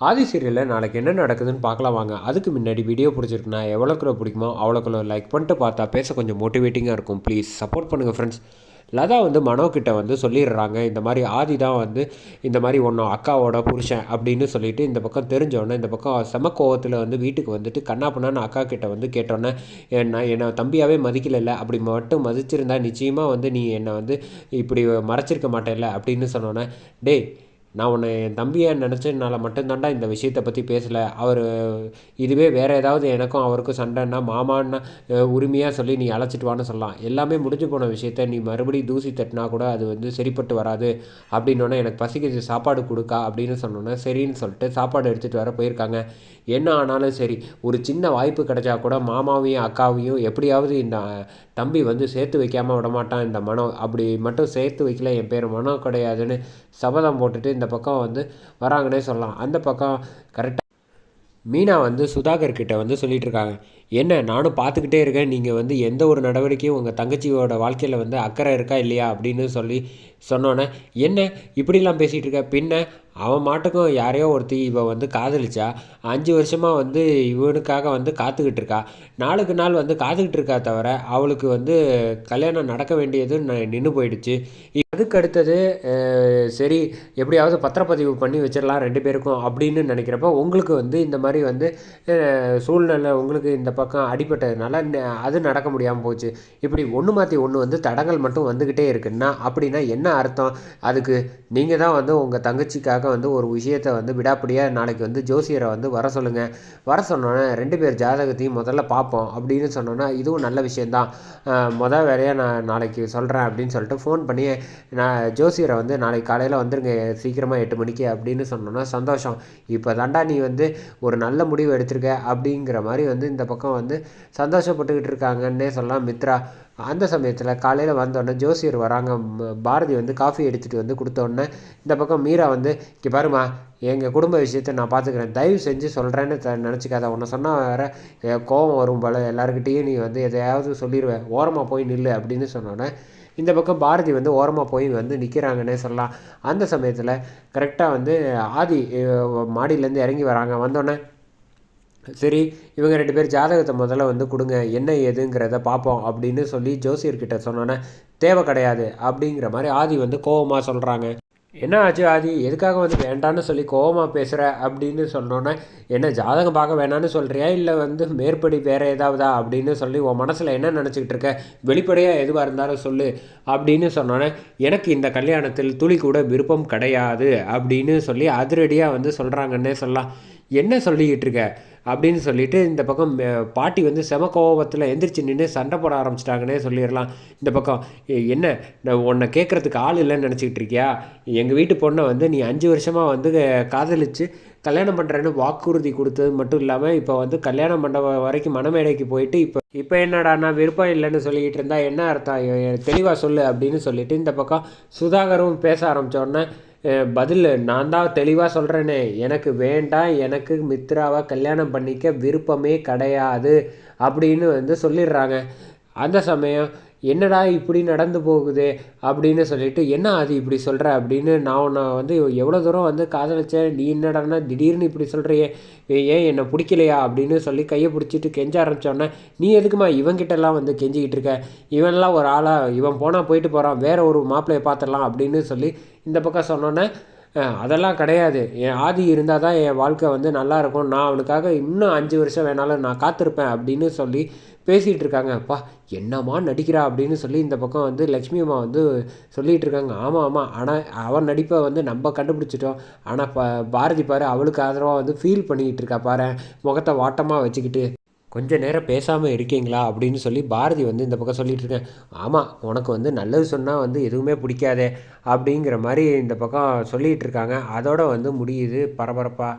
ஆதி சீரியலில் நாளைக்கு என்ன நடக்குதுன்னு பார்க்கலாம் வாங்க. அதுக்கு முன்னாடி வீடியோ பிடிச்சிருக்குன்னா எவ்வளோக்குள்ள பிடிக்குமோ அவ்வளோக்குள்ள லைக் பண்ணிட்டு பார்த்தா பேச கொஞ்சம் மோட்டிவேட்டிங்காக இருக்கும். ப்ளீஸ் சப்போர்ட் பண்ணுங்கள் ஃப்ரெண்ட்ஸ் லதா வந்து மனோக்கிட்ட வந்து சொல்லிடுறாங்க இந்த மாதிரி ஆதி தான் வந்து இந்த மாதிரி ஒன்றும் அக்காவோட புருஷன் அப்படின்னு சொல்லிட்டு இந்த பக்கம் தெரிஞ்சோடனே இந்த பக்கம் செம கோவத்தில் வந்து வீட்டுக்கு வந்துட்டு கண்ணா பண்ணான்னு அக்கா கிட்ட வந்து கேட்டோன்னே என்ன என்னை தம்பியாகவே மதிக்கலைல்ல? அப்படி மட்டும் மதிச்சிருந்தா நிச்சயமாக வந்து நீ என்னை வந்து இப்படி மறைச்சிருக்க மாட்டேல்ல? அப்படின்னு சொன்னோன்னே டேய் நான் உன்னை என் தம்பியை நினச்சதுனால மட்டும்தான்டா இந்த விஷயத்தை பற்றி பேசலை. அவர் இதுவே வேறு ஏதாவது எனக்கும் அவருக்கும் சண்டைன்னா மாமான்னா உரிமையாக சொல்லி நீ அழைச்சிட்டு வான்னு சொல்லலாம். எல்லாமே முடிஞ்சு போன விஷயத்த நீ மறுபடியும் தூசி தட்டினா கூட அது வந்து சரிப்பட்டு வராது. அப்படின்னோடனே எனக்கு பசிக்கிச்சு சாப்பாடு கொடுக்கா அப்படின்னு சொன்னோன்னே சரின்னு சொல்லிட்டு சாப்பாடு எடுத்துகிட்டு வர போயிருக்காங்க. என்ன ஆனாலும் சரி ஒரு சின்ன வாய்ப்பு கிடைச்சா கூட மாமாவையும் அக்காவையும் எப்படியாவது இந்த தம்பி வந்து சேர்த்து வைக்காமல் விடமாட்டான் இந்த மனம் அப்படி மட்டும் சேர்த்து வைக்கல என் பேர் மனம் கிடையாதுன்னு சபதம் போட்டுட்டு இந்த பக்கம் வந்து வராங்கன்னே சொல்லலாம். அந்த பக்கம் கரெக்டாக மீனா வந்து சுதாகர் கிட்ட வந்து சொல்லிட்டு இருக்காங்க. என்ன நானும் பார்த்துக்கிட்டே இருக்கேன். நீங்கள் வந்து எந்த ஒரு நடவடிக்கையும் உங்கள் தங்கச்சியோட வாழ்க்கையில் வந்து அக்கறை இருக்கா இல்லையா அப்படின்னு சொல்லி சொன்னோன்னே என்ன இப்படிலாம் பேசிகிட்டு இருக்க? பின்ன அவன் மாட்டுக்கும் யாரையோ ஒருத்தி இவன் வந்து காதலிச்சா அஞ்சு வருஷமாக வந்து இவனுக்காக வந்து காத்துக்கிட்டு இருக்கா. நாளுக்கு நாள் வந்து காத்துக்கிட்டு இருக்கா தவிர அவளுக்கு வந்து கல்யாணம் நடக்க வேண்டியது நின்று போயிடுச்சு. அதுக்கு அடுத்தது சரி எப்படியாவது பத்திரப்பதிவு பண்ணி வச்சிடலாம் ரெண்டு பேருக்கும் அப்படின்னு நினைக்கிறப்ப உங்களுக்கு வந்து இந்த மாதிரி வந்து சூழ்நிலை உங்களுக்கு இந்த பக்கம் அடிபட்டதுனால அது நடக்க முடியாமல் போச்சு. இப்படி ஒன்று மாற்றி ஒன்று வந்து தடங்கள் மட்டும் வந்துக்கிட்டே இருக்குன்னா அப்படின்னா என்ன அர்த்தம்? அதுக்கு நீங்கள் தான் வந்து உங்கள் தங்கச்சிக்காக வந்து ஒரு விஷயத்தை வந்து விடாப்படியாக நாளைக்கு வந்து ஜோசியரை வந்து வர சொல்லுங்கள் வர சொன்னோன்னே ரெண்டு பேர் ஜாதகத்தையும் முதல்ல பார்ப்போம் அப்படின்னு சொன்னோன்னா இதுவும் நல்ல விஷயந்தான் மொதல் வேலையாக நான் நாளைக்கு சொல்கிறேன் அப்படின்னு சொல்லிட்டு ஃபோன் பண்ணி நான் ஜோசியரை வந்து நாளைக்கு காலையில் வந்துருங்க சீக்கிரமாக எட்டு மணிக்கு அப்படின்னு சொன்னோன்னா சந்தோஷம். இப்போ தாண்டா நீ வந்து ஒரு நல்ல முடிவு எடுத்திருக்க அப்படிங்கிற மாதிரி வந்து இந்த பக்கம் வந்து சந்தோஷப்பட்டுக்கிட்டு இருக்காங்கன்னே சொல்லலாம். மித்ரா அந்த சமயத்தில் காலையில் வந்தோடனே ஜோசியர் வராங்க. பாரதி வந்து காஃபி எடுத்துகிட்டு வந்து கொடுத்தோடனே இந்த பக்கம் மீரா வந்து இங்கே பாருமா எங்கள் குடும்ப விஷயத்தை நான் பார்த்துக்கிறேன் தயவு செஞ்சு சொல்கிறேன்னு த நினச்சிக்காத. உன்னை சொன்னால் வேறு கோபம் வரும் போல். எல்லாருக்கிட்டேயும் நீ வந்து எதையாவது சொல்லிடுவேன் ஓரமாக போய் நில்லு அப்படின்னு சொன்னோன்னே இந்த பக்கம் பாரதி வந்து ஓரமாக போய் வந்து நிற்கிறாங்கன்னே சொல்லலாம். அந்த சமயத்தில் கரெக்டாக வந்து ஆதி மாடியிலேருந்து இறங்கி வராங்க. வந்தோடனே சரி இவங்க ரெண்டு பேர் ஜாதகத்தை முதல்ல வந்து கொடுங்க என்ன ஏதுங்கிறத பார்ப்போம் அப்படின்னு சொல்லி ஜோசியர்கிட்ட சொன்னோன்னே தேவை கிடையாது அப்படிங்கிற மாதிரி ஆதி வந்து கோபமாக சொல்கிறாங்க என்ன ஆச்சு ஆதி? எதுக்காக வந்து வேண்டான்னு சொல்லி கோபமாக பேசுகிற அப்படின்னு சொன்னோன்னே என்ன ஜாதகம் பார்க்க வேணான்னு சொல்கிறியா இல்லை வந்து மேற்படி வேறு ஏதாவதா அப்படின்னு சொல்லி உன் மனசில் என்ன நினச்சிக்கிட்டு இருக்க? வெளிப்படையாக எதுவாக இருந்தாலும் சொல்லு அப்படின்னு சொன்னோன்னே எனக்கு இந்த கல்யாணத்தில் துளி கூட விருப்பம் கிடையாது அப்படின்னு சொல்லி அதிரடியாக வந்து சொல்கிறாங்கன்னே சொல்லலாம். என்ன சொல்லிக்கிட்டு இருக்க அப்படின்னு சொல்லிட்டு இந்த பக்கம் பாட்டி வந்து செம கோபத்தில் எந்திரிச்சு நின்று சண்டை போட ஆரம்பிச்சிட்டாங்கன்னே சொல்லிடலாம். இந்த பக்கம் என்ன? நான் உன்னை கேட்குறதுக்கு ஆள் இல்லைன்னு நினச்சிக்கிட்டு இருக்கியா எங்கள் வீட்டு பொண்ணை வந்து நீ அஞ்சு வருஷமாக வந்து காதலிச்சு கல்யாணம் பண்ணுறேன்னு வாக்குறுதி கொடுத்தது மட்டும் இல்லாமல் இப்போ வந்து கல்யாணம் மண்டபம் வரைக்கும் மனமேடைக்கு போயிட்டு இப்போ இப்போ என்னடா நான் விருப்பம் இல்லைன்னு சொல்லிக்கிட்டு இருந்தால் என்ன அர்த்தம்? தெளிவாக சொல்லு அப்படின்னு சொல்லிட்டு இந்த பக்கம் சுதாகரும் பேச ஆரம்பித்தோடனே பதில் நான் தான் தெளிவாக சொல்கிறேனே எனக்கு வேண்டாம் எனக்கு மித்ராவை கல்யாணம் பண்ணிக்க விருப்பமே கிடையாது அப்படின்னு வந்து சொல்லிடுறாங்க. அந்த சமயம் என்னடா இப்படி நடந்து போகுது அப்படின்னு சொல்லிட்டு என்ன அது இப்படி சொல்கிற அப்படின்னு நான் உன்னை வந்து எவ்வளோ தூரம் வந்து காதலிச்சேன் நீ என்னடானா திடீர்னு இப்படி சொல்கிறியே ஏன் என்னை பிடிக்கலையா? அப்படின்னு சொல்லி கையை பிடிச்சிட்டு கெஞ்ச ஆரம்பித்தோன்னே நீ எதுக்குமா இவங்கிட்டலாம் வந்து கெஞ்சிக்கிட்டு இருக்க? இவன்லாம் ஒரு ஆளாக இவன் போனால் போயிட்டு போகிறான் வேற ஒரு மாப்பிள்ளையை பார்த்துடலாம் அப்படின்னு சொல்லி இந்த பக்கம் சொன்னோன்னே அதெல்லாம் கிடையாது. என் ஆதி இருந்தால் தான் என் வாழ்க்கை வந்து நல்லா இருக்கும். நான் அவனுக்காக இன்னும் அஞ்சு வருஷம் வேணாலும் நான் காத்திருப்பேன் அப்படின்னு சொல்லி பேசிகிட்டு இருக்காங்க. அப்பா என்னம்மா நடிக்கிறா அப்படின்னு சொல்லி இந்த பக்கம் வந்து லக்ஷ்மி அம்மா வந்து சொல்லிகிட்டு இருக்காங்க. ஆமாம் ஆமாம் ஆனால் அவன் நடிப்பை வந்து நம்ம கண்டுபிடிச்சிட்டோம். ஆனால் ப பாரதி பாரு அவளுக்கு ஆதரவாக வந்து ஃபீல் பண்ணிக்கிட்டு இருக்கா பாரு. முகத்தை வாட்டமாக வச்சுக்கிட்டு. கொஞ்சம் நேரம் பேசாமல் இருக்கீங்களா அப்படின்னு சொல்லி பாரதி வந்து இந்த பக்கம் சொல்லிகிட்டு இருக்கேன். ஆமாம் உனக்கு வந்து நல்லது சொன்னால் வந்து எதுவுமே பிடிக்காதே அப்படிங்கிற மாதிரி இந்த பக்கம் சொல்லிகிட்டு இருக்காங்க. அதோட வந்து முடியுது பரபரப்பாக